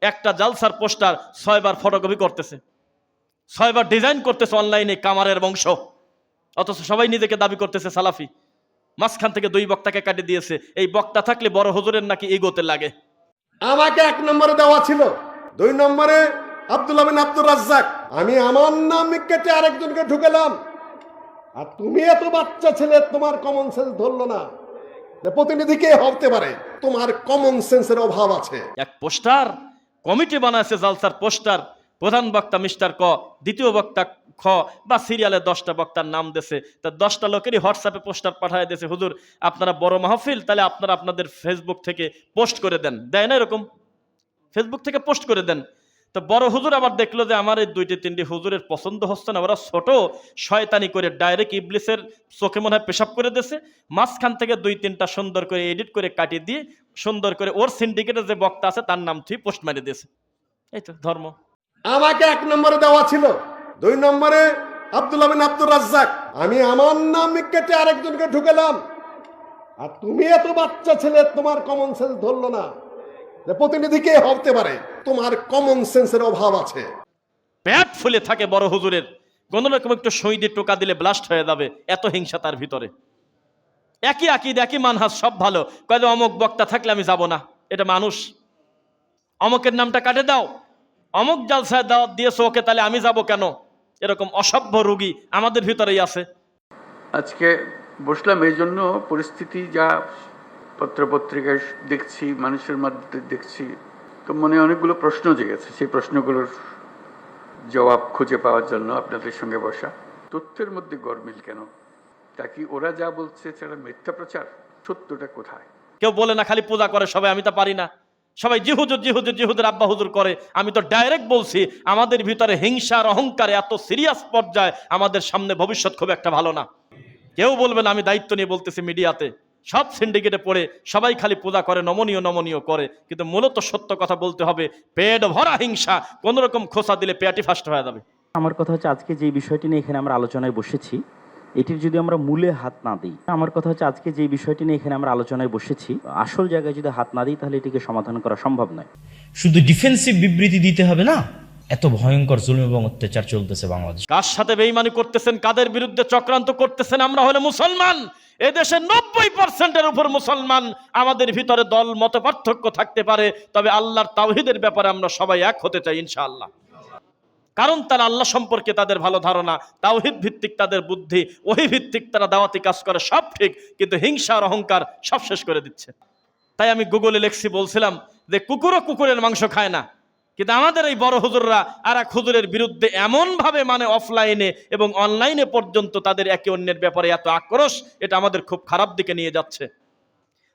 একটা জালসার পোস্টার ছয়বার ফটোকপি করতেছে। ছয়বার ডিজাইন করতেছে অনলাইনে কামারের বংশ। অথচ সবাই নিজেকে দাবি করতেছে সালাফি। মাঝখান থেকে দুই বক্তাকে কাটে দিয়েছে। এই বক্তা থাকলে বড় হুজুরের নাকি এগোতে লাগে। আমাকে এক নম্বরে দেওয়া ছিল। দুই নম্বরে আব্দুল আমিন আব্দুর রাজ্জাক। আমি আমার নাম কেটে আরেকজনকে ঢুকেলাম। আর তুমি এত বাচ্চা ছেলে তোমার কমন সেন্স ধরলো না। যে প্রতিনিধি কে হতে পারে? তোমার কমন সেন্সের অভাব আছে। এক পোস্টার কমিটি বানাইছে জালসার পোস্টার। প্রধান বক্তা মিস্টার ক, দ্বিতীয় বক্তা খ বা সিরিয়ালে দশটা বক্তার নাম দেছে তা দশটা লোকেরই হোয়াটসঅ্যাপে পোস্টার পাঠায় দিয়েছে। হুজুর, আপনারা বড় মাহফিল, তাহলে আপনারা আপনাদের ফেসবুক থেকে পোস্ট করে দেন। দেয় না এরকম? ফেসবুক থেকে পোস্ট করে দেন। তো বড় হুজুর আবার দেখল যে আমার এই দুইটি তিনটি হুজুরের পছন্দ হচ্ছে না। ওরা ছোট, শয়তানি করে ডাইরেক্ট ইবলিসের চোখে মনে হয় পেশাব করে দিয়েছে। মাঝখান থেকে দুই তিনটা সুন্দর করে এডিট করে কাটিয়ে দিয়ে সুন্দর করে ওর সিন্ডিকেটের যে বক্তা আছে তার নাম তুই পোস্ট মারি দিয়েছে। এই তো ধর্ম। আমাকে এক নম্বরে দেওয়া ছিল। দুই নম্বরে আব্দুল আমিন আব্দুর রাজ্জাক। আমি আমার নাম কেটে আরেকজনকে ঢুকেলাম। আর তুমি এত বাচ্চা ছেলে তোমার কমন সেন্স ধরলো না। যে প্রতিনিধি কে হতে পারে? তোমার কমন সেন্সের অভাব আছে। প্যাট ফুলে থাকে বড় হুজুরের। কোনো রকম একটু সই দিয়ে টোকা দিলে ব্লাস্ট হয়ে যাবে এত হিংসা তার ভিতরে। একই আকিদ, একই মানহাজ, সব ভালো। কয়ে যে অমুক বক্তা থাকলে আমি যাব না, এটা মানুষ। অমুকের নামটা কাটে দাও। অমুক জালসায় দাওয়াত দিয়েছ ওকে, তাহলে আমি যাব কেন? এরকম অসভ্য রুগী আমাদের ভিতরেই আছে। আজকে বসলাম এই জন্য পরিস্থিতি যা পত্রপত্রিকায় দেখছি, মানুষের মধ্যে দেখছি, তো মনে অনেকগুলো প্রশ্ন জেগেছে। সেই প্রশ্নগুলোর জবাব খুঁজে পাওয়ার জন্য আপনাদের সঙ্গে বসা। তথ্যের মধ্যে গরমিল কেন? তা কি ওরা যা বলছে সেটা মিথ্যা প্রচার? সত্যটা কোথায়? কেউ বলে না খালি পূজা করে সবাই আমি তা পারি না। সবাই জিহুজুর জিহুজুর জিহুদের আব্বা হুজুর করে। আমি তো ডাইরেক্ট বলছি আমাদের ভিতরে হিংসার অহংকারে এত সিরিয়াস পর্যায়ে আমাদের সামনে ভবিষ্যৎ খুব একটা ভালো না। কেউ বলবে না আমি দায়িত্ব নিয়ে বলতেছি মিডিয়াতে। সব সিন্ডিকেটে পড়ে সবাই খালি পূজা করে নমনীয় নমনীয় করে। কিন্তু মূলত সত্য কথা বলতে হবে পেট ভরা হিংসা কোনো রকম খোসা দিলে পেয়াটি ফাস্ট হয়ে যাবে। আমার কথা হচ্ছে আজকে যে বিষয়টি নিয়ে এখানে আমরা আলোচনায় বসেছি এটির যদি আমরা মূলে হাত না দিই আমার কথা হচ্ছে আজকে যে বিষয়টি নিয়ে এখানে আমরা আলোচনায় বসেছি আসল জায়গায় যদি হাত না দিই তাহলে এটিকে সমাধান করা সম্ভব নয়। শুধু ডিফেন্সিভ বিবৃতি দিতে হবে না এত ভয়ঙ্কর জুলুম এবং অত্যাচার চলতেছে বাংলাদেশ। কার সাথে বেইমানি করতেছেন কাদের বিরুদ্ধে চক্রান্ত করতেছেন আমরা হলে মুসলমান। এদেশে নব্বই পার্সেন্টের উপর মুসলমান আমাদের ভিতরে দল মত পার্থক্য থাকতে পারে তবে আল্লাহর তাওহিদের ব্যাপারে আমরা সবাই এক হতে চাই ইনশাআল্লাহ। কারণ তারা আল্লাহ সম্পর্কে তাদের ভালো ধারণা, তাওহিদ ভিত্তিক তাদের বুদ্ধি, ওহি ভিত্তিক তারা দাওয়াতি কাজ করে, সব ঠিক, কিন্তু হিংসা আর অহংকার সব শেষ করে দিচ্ছে। তাই আমি গুগলে লেখছি, বলছিলাম যে কুকুরও কুকুরের মাংস খায় না। কিন্তু আমাদের এই বড় হুজুররা আর এক হুজুরের বিরুদ্ধে এমনভাবে মানে অফলাইনে এবং অনলাইনে পর্যন্ত তাদের একে অন্যের ব্যাপারে এত আক্রোশ, এটা আমাদের খুব খারাপ দিকে নিয়ে যাচ্ছে।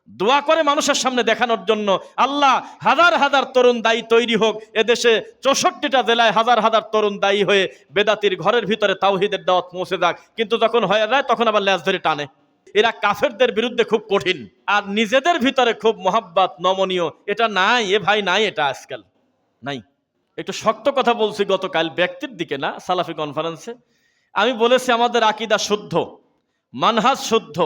দোয়া করে মানুষের সামনে দেখানোর জন্য আল্লাহ হাজার হাজার তরুণ দায়ী তৈরি হোক। এদেশে চৌষট্টিটা জেলায় হাজার হাজার তরুণ দায়ী হয়ে বেদাতির ঘরের ভিতরে তাওহিদের দাওয়াত পৌঁছে যাক। কিন্তু যখন হয়ে যায়, তখন আবার ল্যাস ধরে টানে। এরা কাফেরদের বিরুদ্ধে খুব কঠিন। আর নিজেদের ভিতরে খুব মহাব্বাত, নমনীয়। এটা নাই, এ ভাই নাই, এটা আজকাল নাই। একটু শক্ত কথা বলছি গতকাল, ব্যক্তির দিকে না, সালাফি কনফারেন্সে আমি বলেছি, আমাদের আকিদা শুদ্ধ, মানহাজ শুদ্ধ।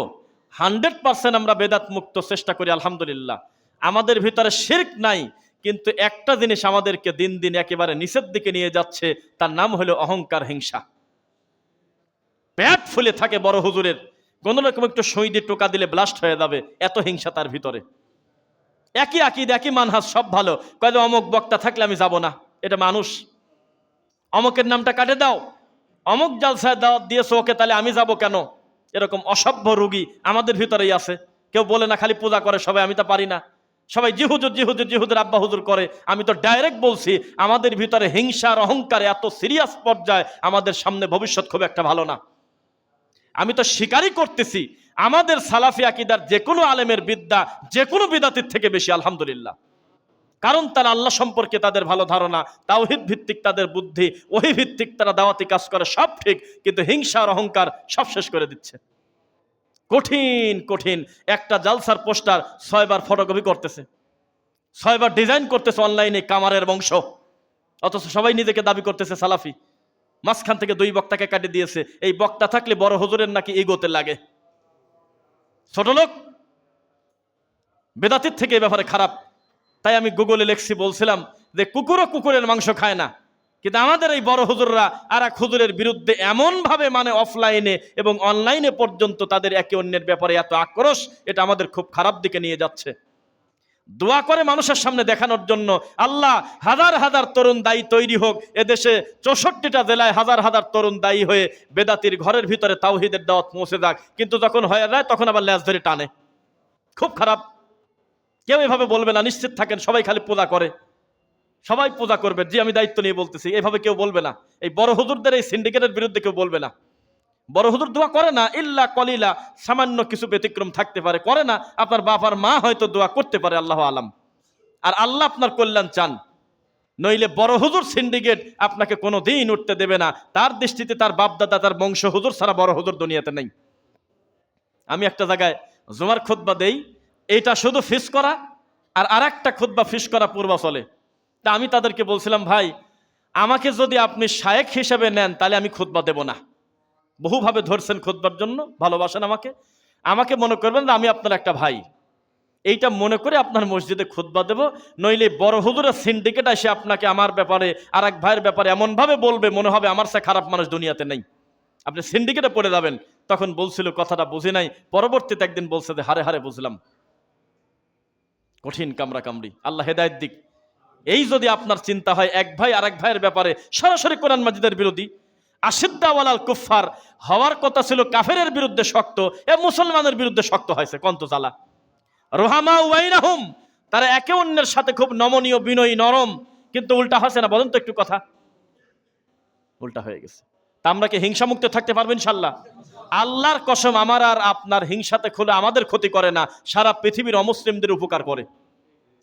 হান্ড্রেড পার্সেন্ট আমরা বেদাত মুক্ত চেষ্টা করি, আলহামদুলিল্লাহ। আমাদের ভিতরে শির্ক নাই, কিন্তু একটা জিনিস আমাদেরকে দিন দিন একেবারে নিচের দিকে নিয়ে যাচ্ছে, তার নাম হলো অহংকার হিংসা। প্যাট ফুলে থাকে বড় হুজুরের, কোনো রকম একটু সই দিয়ে টোকা দিলে ব্লাস্ট হয়ে যাবে, এত হিংসা তার ভিতরে। একই আকিদ, একই মানহাস সব ভালো। কয়ে যে অমুক বক্তা থাকলে আমি যাব না, এটা মানুষ। অমুকের নামটা কাটে দাও। অমুক জালসায় দাওয়াত দিয়েছ ওকে, তাহলে আমি যাব কেন? এরকম অসভ্য রুগী আমাদের ভিতরেই আছে। কেউ বলে না, খালি পূজা করে, সবাই, আমি তা পারি না। সবাই জিহুজুর জিহুজুর জিহুদের আব্বা হুজুর করে। আমি তো ডাইরেক্ট বলছি, আমাদের ভিতরে হিংসা আর অহংকারে এত সিরিয়াস পর্যায়ে আমাদের সামনে ভবিষ্যৎ খুব একটা ভালো না। আমি তো স্বীকারই করতেছি, আমাদের সালাফি আকিদার যে কোনো আলেমের বিদ্যা যে কোনো বিদাতির থেকে বেশি, আলহামদুলিল্লাহ। কারণ তারা আল্লাহ সম্পর্কে তাদের ভালো ধারণা, তাওহিদ ভিত্তিক তাদের বুদ্ধি, ওহি ভিত্তিক তারা দাওয়াতি কাজ করে, সব ঠিক, কিন্তু হিংসা আর অহংকার সব শেষ করে দিচ্ছে। কঠিন কঠিন। একটা জালসার পোস্টার ছয়বার ফটোকপি করতেছে। ছয়বার ডিজাইন করতেছে অনলাইনে কামারের বংশ। অথচ সবাই নিজেকে দাবি করতেছে সালাফি। মাঝখান থেকে দুই বক্তাকে কাটে দিয়েছে। এই বক্তা থাকলে বড় হুজুরের নাকি এগোতে লাগে। ছোট লোক, বেদাতির থেকে এ ব্যাপারে খারাপ। তাই আমি গুগলে লেখছি, বলছিলাম যে কুকুরও কুকুরের মাংস খায় না। কিন্তু আমাদের এই বড় হুজুররা আর এক হুজুরের বিরুদ্ধে এমনভাবে মানে অফলাইনে এবং অনলাইনে পর্যন্ত তাদের একে অন্যের ব্যাপারে এত আক্রোশ, এটা আমাদের খুব খারাপ দিকে নিয়ে যাচ্ছে। দোয়া করে মানুষের সামনে দেখানোর জন্য আল্লাহ হাজার হাজার তরুণ দায়ী তৈরি হোক, এদেশে চৌষট্টিটা জেলায় হাজার হাজার তরুণ দায়ী হয়ে বেদাতির ঘরের ভিতরে তাওহিদের দাওয়াত পৌঁছে যাক, কিন্তু যখন হয়ে যায় তখন আবার ল্যাজ ধরে টানে। খুব খারাপ। কেউ এভাবে বলবে না, নিশ্চিত থাকেন, সবাই খালি পূজা করে। সবাই পূজা করবে। জি, আমি দায়িত্ব নিয়ে বলতেছি, এভাবে কেউ বলবে না। এই বড় হুজুরদের এই সিন্ডিকেটের বিরুদ্ধে কেউ বলবে না। বড় হুজুর দোয়া করে না, ইল্লা কলিলা, সামান্য কিছু ব্যতিক্রম থাকতে পারে, করে না, আপনার বাবার মা হয়তো দোয়া করতে পারে, আল্লাহ আলাম। আর আল্লাহ আপনার কল্যাণ চান। নইলে বড় হুজুর সিন্ডিকেট আপনাকে কোনো দিন উঠতে দেবে না। তার দৃষ্টিতে তার বাপদাদা, তার বংশ হুজুর ছাড়া বড় হুজুর দুনিয়াতে নেই। আমি একটা জায়গায় জুমার খুতবা দেই, এইটা শুধু ফিস করা, আর আর একটা খুতবা ফিস করা পূর্বাচলে। তা আমি তাদেরকে বলছিলাম, ভাই, আমাকে যদি আপনি শায়েক হিসেবে নেন, তাহলে আমি খুতবা দেব না। বহুভাবে ধরছেন খুতবার জন্য, ভালোবাসেন আমাকে। আমাকে মনে করবেন যে আমি আপনার একটা ভাই। এইটা মনে করে আপনার মসজিদে খুতবা দেব, নইলে বড় হুজুরের সিন্ডিকেট এসে আপনাকে আমার ব্যাপারে আর এক ভাইয়ের ব্যাপারে এমনভাবে বলবে, মনে হবে আমার সে খারাপ মানুষ দুনিয়াতে নেই। আপনি সিন্ডিকেটে পড়ে যাবেন। তখন বলছিল, কথাটা বুঝি নাই। পরবর্তীতে একদিন বলছে যে, হারে হারে, বুঝলাম। কঠিন কামরা কামড়ি আল্লাহ হেদায়ত দিক। এই যদি আপনার চিন্তা হয়, এক ভাই আর এক ভাইয়ের ব্যাপারে সরাসরি কোরআন মাজিদের বিরোধী। আশিদ্দাওয়ালাল কুফার হওয়ার কথা ছিল, কাফেরের বিরুদ্ধে শক্ত, এ মুসলমানের বিরুদ্ধে শক্ত হয়েছে, কন্ত জ্বালা। রোহামা ওয়াইনাহুম তারা একে অন্যের সাথে খুব নমনীয়, বিনয়ী, নরম, কিন্তু উল্টা হচ্ছে না, বলেন তো একটু কথা। উল্টা হয়ে গেছে। তা আমরা কি হিংসামুক্ত থাকতে পারব ইনশাল্লাহ? আল্লাহর কসম, আমার আর আপনার হিংসাতে খুলে আমাদের ক্ষতি করে না, সারা পৃথিবীর অমুসলিমদের উপকার করে।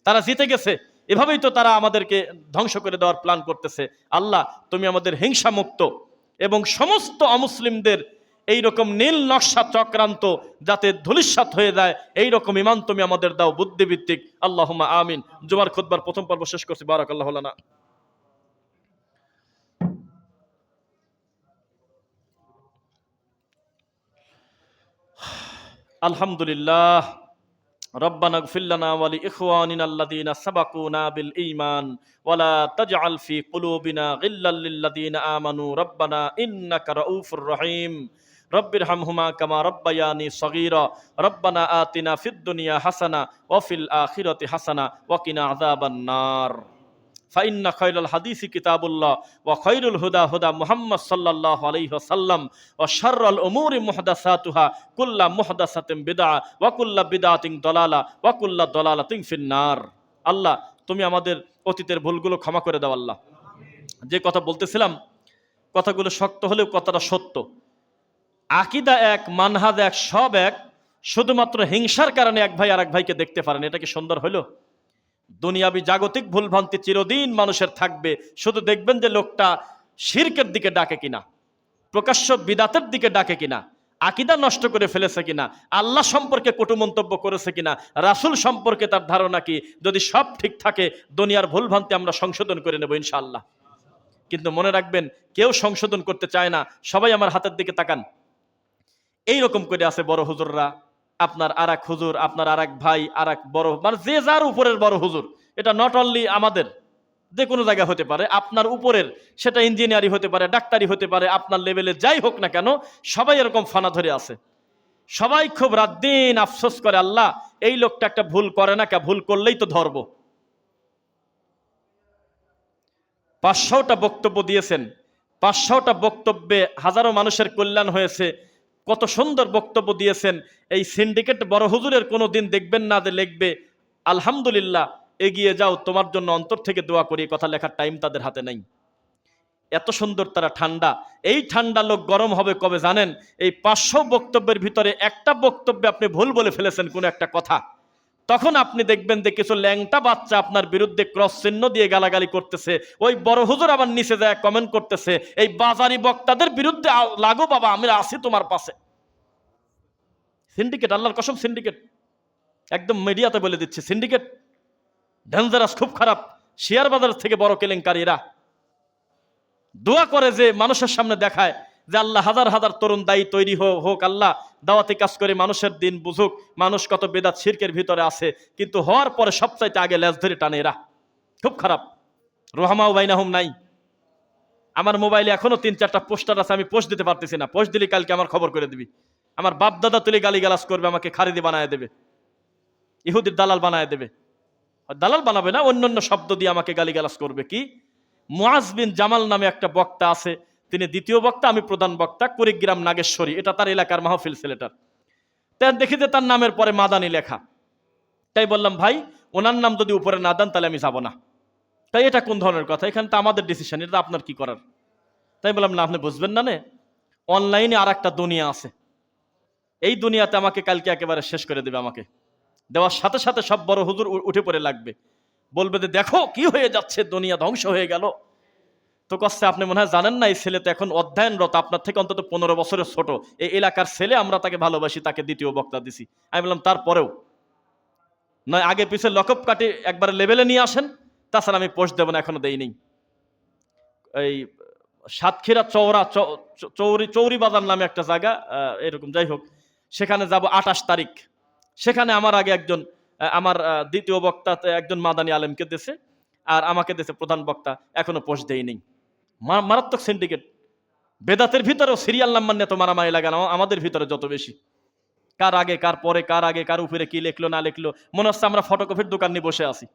তারা জিতে গেছে। এভাবেই তো তারা আমাদেরকে ধ্বংস করে দেওয়ার প্ল্যান করতেছে। আল্লাহ, তুমি আমাদের হিংসামুক্ত এবং সমস্ত অমুসলিমদের এই রকম নীল নকশা চক্রান্ত যাতে ধুলিস্বাত হয়ে যায় এই রকম ইমান তুমি আমাদের দাও বুদ্ধিভিত্তিক আল্লাহ আমিন। জুমার খুদ্বার প্রথম পর্ব শেষ করছি। বারাক আল্লাহ আলহামদুলিল্লাহ। ربنا اغفر لنا ولإخواننا الذين سبقونا بالإيمان ولا تجعل في قلوبنا غلا للذين آمنوا ربنا إنك رؤوف رحيم رب ارحمهما كما ربياني صغيرا ربنا آتنا في الدنيا حسنة وفي الآخرة حسنة وقنا عذاب النار ফাইন্না খৈরুল হাদিসি কিতাবুল্লাহ ও খৈরুল হুদা হুদা মুহাম্মদ সাল্লাল্লাহু আলাইহি ও সরল শাররুল উমুরি মুহদাসাতুহা কুল্লা মুহদাসাতিন বিদা ওয়া বিদা তিং দলালা ওয়া কুল্লা দলালাতিন ফিন্নার। আল্লাহ, তুমি আমাদের অতীতের ভুলগুলো ক্ষমা করে দাও আল্লাহ। যে কথা বলতেছিলাম, কথাগুলো শক্ত হলেও কথাটা সত্য। আকিদা এক মানহাদ এক, সব এক, শুধুমাত্র হিংসার কারণে এক ভাই আর এক ভাইকে দেখতে পারেন। এটা কি সুন্দর হলো দুনিয়াবি জাগতিক ভুলভ্রান্তি চিরদিন মানুষের থাকবে। শুধু দেখবেন যে লোকটা শিরকের দিকে ডাকে কিনা, প্রকাশ্য বিদাতের দিকে ডাকে কিনা, আকিদা নষ্ট করে ফেলেছে কিনা, আল্লাহ সম্পর্কে কটু মন্তব্য করেছে কিনা, রাসুল সম্পর্কে তার ধারণা কি? যদি সব ঠিক থাকে, দুনিয়ার ভুলভ্রান্তি আমরা সংশোধন করে নেব ইনশাআল্লাহ। কিন্তু মনে রাখবেন, কেউ সংশোধন করতে চায় না, সবাই আমার হাতের দিকে তাকান। এই রকম করে আছে বড় হুজুররা। আপনার আর এক হুজুর, আপনার আর এক ভাই আর এক বড় মানে যে যার উপরের বড় হুজুর। এটা নট অনলি আমাদের, যে কোনো জায়গায় হতে পারে, আপনার উপরের, সেটা ইঞ্জিনিয়ারি হতে পারে ডাক্তারি হতে পারে, আপনার লেভেলে যাই হোক না কেন, সবাই এরকম ফানা ধরে আছে। সবাই খুব রাত দিন আফসোস করে, আল্লাহ, এই লোকটা একটা ভুল করে না কে, ভুল করলেই তো ধরব। পাঁচশোটা বক্তব্য দিয়েছেন, পাঁচশোটা বক্তব্যে হাজারো মানুষের কল্যাণ হয়েছে কত সুন্দর বক্তব্য দিয়েছেন। এই সিন্ডিকেট বড় হুজুরের কোনো দিন দেখবেন না যে লিখবে, আলহামদুলিল্লাহ, এগিয়ে যাও, তোমার জন্য অন্তর থেকে দোয়া করি। কথা লেখার টাইম তাদের হাতে নেই। এত সুন্দর তারা ঠান্ডা। এই ঠান্ডা লোক গরম হবে কবে জানেন? এই পাঁচশো বক্তব্যের ভিতরে একটা বক্তব্যে আপনি ভুল বলে ফেলেছেন কোনো একটা কথা। তখন আপনি দেখবেন যে কিছু ল্যাংটা বাচ্চা আপনার বিরুদ্ধে ক্রস চিহ্ন দিয়ে গালাগালি করতেছে। ওই বড় হুজুর আবার নিচে যায় কমেন্ট করতেছে, এই বাজারি বক্তাদের বিরুদ্ধে লাগো বাবা, আমি আছি তোমার পাশে। সিন্ডিকেট আল্লাহর কসম সিন্ডিকেট একদম মিডিয়াতে বলে দিচ্ছে সিন্ডিকেট ডেঞ্জারাস খুব খারাপ। শেয়ার বাজার থেকে বড় কেলেঙ্কারীরা দোয়া করে যে মানুষের সামনে দেখায় যে আল্লাহ হাজার হাজার তরুণ দায়ী তৈরি হোক হোক আল্লাহ, দাওয়াতি কাজ করে মানুষের দিন বুঝুক, মানুষ কত বেদাত শিরকের ভিতরে আছে, কিন্তু হওয়ার পরে সবচাইতে আগে লেজ ধরে টানে এরা। খুব খারাপ। রোহামাও বাইনাহুম নাই। আমার মোবাইলে এখনও তিন চারটা পোস্টার আছে, আমি পোস্ট দিতে পারতেছি না। পোস্ট দিলে কালকে আমার খবর করে দিবি। আমার বাপ দাদা তুলে গালি গালাজ করবে, আমাকে খারিদি বানায় দেবে। ইহুদির দালাল বানায় দেবে। দালাল বানাবে না অন্য অন্য শব্দ দিয়ে আমাকে গালি গালাজ করবে। কি? মুআজ বিন জামাল নামে একটা বক্তা আছে তিনি দ্বিতীয় বক্তা, আমি প্রধান বক্তা, কুড়িগ্রাম নাগেশ্বরী, এটা তার এলাকার মাহফিল ছেলেটার তাই দেখি যে তার নামের পরে মাদানি লেখা। তাই বললাম, ভাই, ওনার নাম যদি উপরে না দেন, তাহলে আমি যাব না। তাই এটা কোন ধরনের কথা? এখানে তো আমাদের ডিসিশন এটা আপনার কি করার? তাই বললাম, না, আপনি বুঝবেন না নে অনলাইনে আর একটা দুনিয়া আছে। এই দুনিয়াতে আমাকে কালকে একেবারে শেষ করে দেবে আমাকে। দেওয়ার সাথে সাথে সব বড় হুজুর উঠে পড়ে লাগবে। বলবে যে, দেখো, কি হয়ে যাচ্ছে? দুনিয়া ধ্বংস হয়ে গেল। তো কষ্টে আপনি মনে হয় জানেন না, এই ছেলে তো এখন অধ্যয়নরত, আপনার থেকে অন্তত পনেরো বছরের ছোট। এই এলাকার ছেলে আমরা তাকে ভালোবাসি, তাকে দ্বিতীয় বক্তা দিছি। আমি বললাম, তারপরেও? নয়, আগে পিছে লকপ কাটি একবার লেভেলে নিয়ে আসেন, তাছাড়া আমি পোস্ট দেবো না, এখনও দেইনি এই সাতক্ষীরা চৌরা চৌরি চৌরি বাজার নামে একটা জায়গা এরকম, যাই হোক, সেখানে যাব আঠাশ তারিখ। সেখানে আমার আগে একজন আমার দ্বিতীয় বক্তা একজন মাদানী আলেমকে দিয়েছে আর আমাকে দিয়েছে প্রধান বক্তা, এখনও পোস্ট দেয়নি মারাত্মক সিন্ডিকেট বেদাতের ভিতরেও সিরিয়াল নাম্বার নিয়ে তো মারামারি লাগানো, আমাদের ভিতরে যত বেশি। কার আগে, কার পরে, কার আগে, কার উপরে কি লেখলো, না লেখলো, মনে হচ্ছে আমরা ফটোকপির দোকান নিয়ে বসে আসি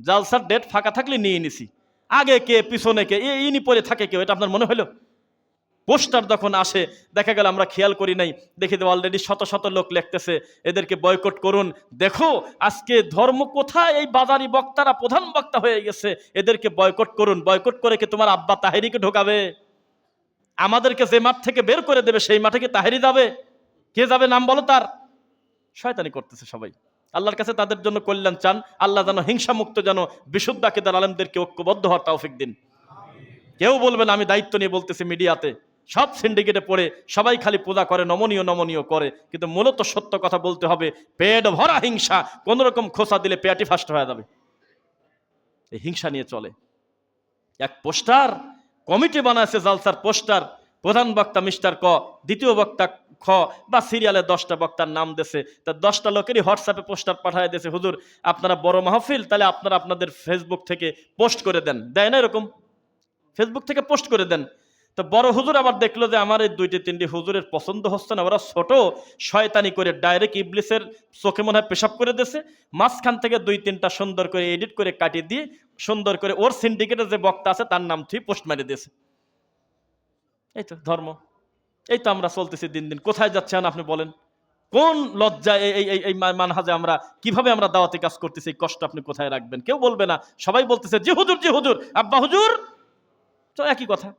জালসার ডেট ফাঁকা থাকলে নিয়ে নিছি। আগে কে, পিছনে কে, এ- ইনি পরে থাকে কেউ, এটা আপনার মনে হলো? পোস্টার যখন আসে, দেখা গেল আমরা খেয়াল করি নাই। দেখি তো অলরেডি শত শত লোক লিখতেছে, এদেরকে বয়কট করুন। দেখো, আজকে ধর্ম কোথায়? এই বাজারি বক্তারা প্রধান বক্তা হয়ে গেছে, এদেরকে বয়কট করুন। বয়কট করে কি তোমার আব্বা তাহেরিকে ঢোকাবে? আমাদেরকে যে মাঠ থেকে বের করে দেবে, সেই মাঠে কি তাহেরি যাবে? কে যাবে নাম বলো তার? শয়তানি করতেছে সবাই। আল্লাহর কাছে তাদের জন্য কল্যাণ চান, আল্লাহ যেন হিংসা মুক্ত যেন বিশুদ্ধ আকিদার আলমদেরকে ঐক্যবদ্ধ হওয়ার তৌফিক দিন। কেউ বলবেন আমি দায়িত্ব নিয়ে বলতেছি মিডিয়াতে। সব সিন্ডিকেটে পড়ে, সবাই খালি পূজা করে, নমনীয় নমনীয় করে। কিন্তু মূলত সত্য কথা বলতে হবে, পেট ভরা হিংসা কোন রকম খোসা দিলে পেয়াটি ফাস্ট হয়ে যাবে। এই হিংসা নিয়ে চলে। এক পোস্টার, কমিটি বানাইছে জালসার পোস্টার, প্রধান বক্তা মিস্টার ক, দ্বিতীয় বক্তা খ, বা সিরিয়ালে দশটা বক্তার নাম দেছে তা দশটা লোকেরই হোয়াটসঅ্যাপে পোস্টার পাঠায় দিয়েছে, হুজুর, আপনারা বড় মাহফিল, তাহলে আপনারা আপনাদের ফেসবুক থেকে পোস্ট করে দেন। দেয় না এরকম? ফেসবুক থেকে পোস্ট করে দেন। তো বড় হুজুর আবার দেখল যে আমার এই দুইটি, তিনটি হুজুরের পছন্দ হচ্ছে না। ওরা ছোট, শয়তানি করে ডাইরেক্ট ইবলিসের চোখে মনে হয় পেশাব করে দিয়েছে। মাঝখান থেকে দুই, তিনটা সুন্দর করে এডিট করে কাটিয়ে দিয়ে সুন্দর করে ওর সিন্ডিকেটের যে বক্তা আছে, তার নাম থুই পোস্ট মেরে দিয়েছে। এই তো ধর্ম। এই তো আমরা চলতেছি দিন দিন। কোথায় যাচ্ছেন আপনি বলেন? কোন লজ্জা এই এই, এই- মানহাজে আমরা, কীভাবে আমরা দাওয়াতি কাজ করতেছি, এই কষ্ট আপনি কোথায় রাখবেন? কেউ বলবে না। সবাই বলতেছে, জি হুজুর জি হুজুর। আব্বা হুজুর, তো একই কথা।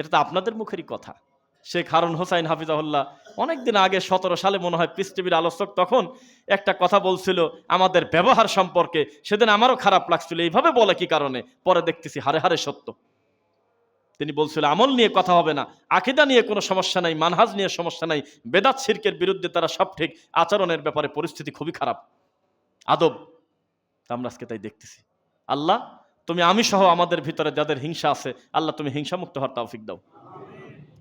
এটা তো আপনাদের মুখেরই কথা। শেখ হারুন হোসাইন হাফিজাহুল্লাহ অনেকদিন আগে সতেরো সালে মনে হয় টিভির আলোচক তখন একটা কথা বলছিল, আমাদের ব্যবহার সম্পর্কে সেদিন আমারও খারাপ লাগছিল। এইভাবে বলে কি কারণে? পরে দেখতেছি হারে হারে সত্য। তিনি বলছিল, আমল নিয়ে কথা হবে না। আকিদা নিয়ে কোনো সমস্যা নাই, মানহাজ নিয়ে সমস্যা নাই। বেদাত শিরকের বিরুদ্ধে তারা সব ঠিক। আচরণের ব্যাপারে পরিস্থিতি খুবই খারাপ। আদব আমরা আজকে তাই দেখতেছি। আল্লাহ তুমি আমি সহ আমাদের ভিতরে যাদের হিংসা আছে, আল্লাহ তুমি হিংসামুক্ত হওয়ার তৌফিক দাও।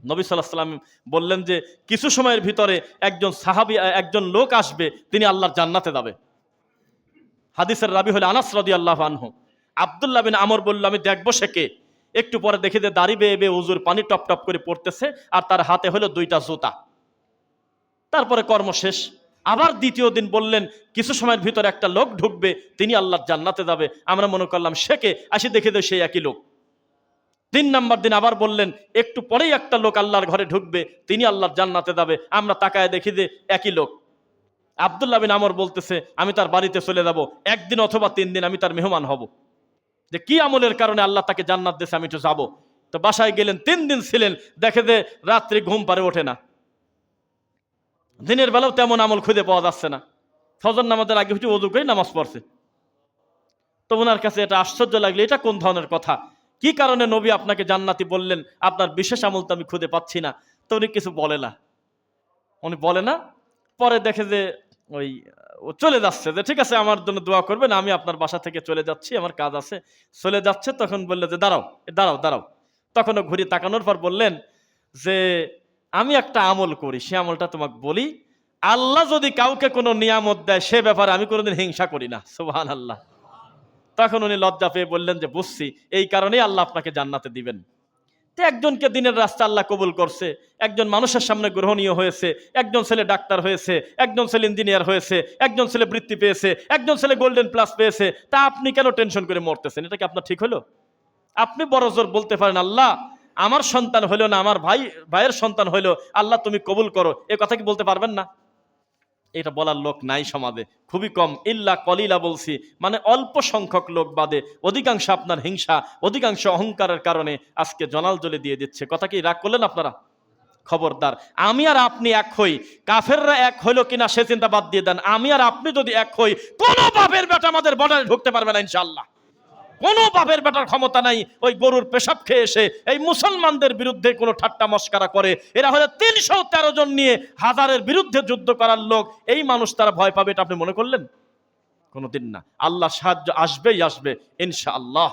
নবী সাল্লাহ সাল্লাম বললেন যে, কিছু সময়ের ভিতরে একজন সাহাবি, একজন লোক আসবে, তিনি আল্লাহর জান্নাতে যাবে। হাদিসের রাবি হলে আনাস রদি আল্লাহ আনহু। আবদুল্লাহ বিন আমর বলল, আমি দেখব সে কে? একটু পরে দেখি যে দাড়ি বেয়ে বেয়ে উজুর পানি টপ টপ করে পড়তেছে, আর তার হাতে হলো দুইটা জুতা। তারপরে কর্ম শেষ। আবার দ্বিতীয় দিন বললেন, কিছু সময়ের ভিতরে একটা লোক ঢুকবে, তিনি আল্লাহর জান্নাতে যাবে। আমরা মনে করলাম, সে কে? আসি দেখে দেয় সেই একই লোক। তিন নাম্বার দিন আবার বললেন, একটু পরেই একটা লোক আল্লাহর ঘরে ঢুকবে, তিনি আল্লাহর জান্নাতে যাবে। আমরা তাকায় দেখি যে একই লোক। আবদুল্লাহ বিন আমর বলতেছে, আমি তার বাড়িতে চলে যাব, একদিন অথবা তিন দিন আমি তার মেহমান হব। যে কি আমলের কারণে আল্লাহ তাকে জান্নাত দিয়েছে, আমি একটু যাব। তো বাসায় গেলেন, তিন দিন ছিলেন, দেখে যে রাত্রি ঘুম পারে ওঠে না। দিনের বেলাও তেমন আমল খুঁজে পাওয়া যাচ্ছে না। ফজর নামাজের আগে হচ্ছে অজু করে নামাজ পড়ছে। তো ওনার কাছে এটা আশ্চর্য লাগল, এটা কোন ধরনের কথা? কি কারণে নবী আপনাকে জান্নাতি বললেন? আপনার বিশেষ আমল তো আমি খুঁজে পাচ্ছি না। তো উনি কিছু বলে না। উনি বলে না, পরে দেখে যে ওই, ও চলে যাচ্ছে যে, ঠিক আছে, আমার জন্য দোয়া করবেন, আমি আপনার বাসা থেকে চলে যাচ্ছি, আমার কাজ আছে। চলে যাচ্ছে, তখন বললে যে, দাঁড়াও দাঁড়াও দাঁড়াও। তখন ও ঘুরি তাকানোর পর বললেন যে আমি একটা আমল করি, সে আমলটা তোমাকে বলি, আল্লাহ যদি কাউকে কোনো নিয়ামত দেয়, সে ব্যাপারে আমি কোনোদিন হিংসা করি না। সুবহান আল্লাহ তখন উনি লজ্জা পেয়ে বললেন যে, বুঝছি, এই কারণেই আল্লাহ আপনাকে জান্নাতে দিবেন। তো একজনকে দিনের রাস্তা আল্লাহ কবুল করছে, একজন মানুষের সামনে গ্রহণীয় হয়েছে, একজন ছেলে ডাক্তার হয়েছে, একজন ছেলে ইঞ্জিনিয়ার হয়েছে, একজন ছেলে বৃত্তি পেয়েছে, একজন ছেলে গোল্ডেন প্লাস পেয়েছে, তা আপনি কেন টেনশন করে মরতেছেন? এটা কি আপনার ঠিক হলো? আপনি বড় জোর বলতে পারেন, আল্লাহ আমার সন্তান হইল না, আমার ভাই, ভাইয়ের সন্তান হইল, আল্লাহ তুমি কবুল করো। এ কথা কি বলতে পারবেন না? এটা বলার লোক নাই সমাজে, খুবই কম। ইল্লা কলিলা বলছি মানে অল্প সংখ্যক লোক বাদে অধিকাংশ আপনার হিংসা, অধিকাংশ অহংকারের কারণে আজকে জনাল জলে দিয়ে দিচ্ছে। কথা কি রাগ করলেন আপনারা? খবরদার। আমি আর আপনি এক হই। কাফেররা এক হইল কিনা সে চিন্তা বাদ দিয়ে দেন। আমি আর আপনি যদি এক হই, কোনো বাপের বেটা আমাদের বর্ডারে ঢুকতে পারবে না ইনশাল্লাহ কোনো বাপের বেটার ক্ষমতা নাই। ওই গরুর পেশাব খেয়ে এসে এই মুসলমানদের বিরুদ্ধে কোনো ঠাট্টা মস্কারা করে। এরা হলে তিনশো তেরো জন নিয়ে হাজারের বিরুদ্ধে যুদ্ধ করার লোক। এই মানুষ তারা ভয় পাবে, এটা আপনি মনে করলেন? কোনোদিন না। আল্লাহ সাহায্য আসবেই আসবে, ইনশাআল্লাহ।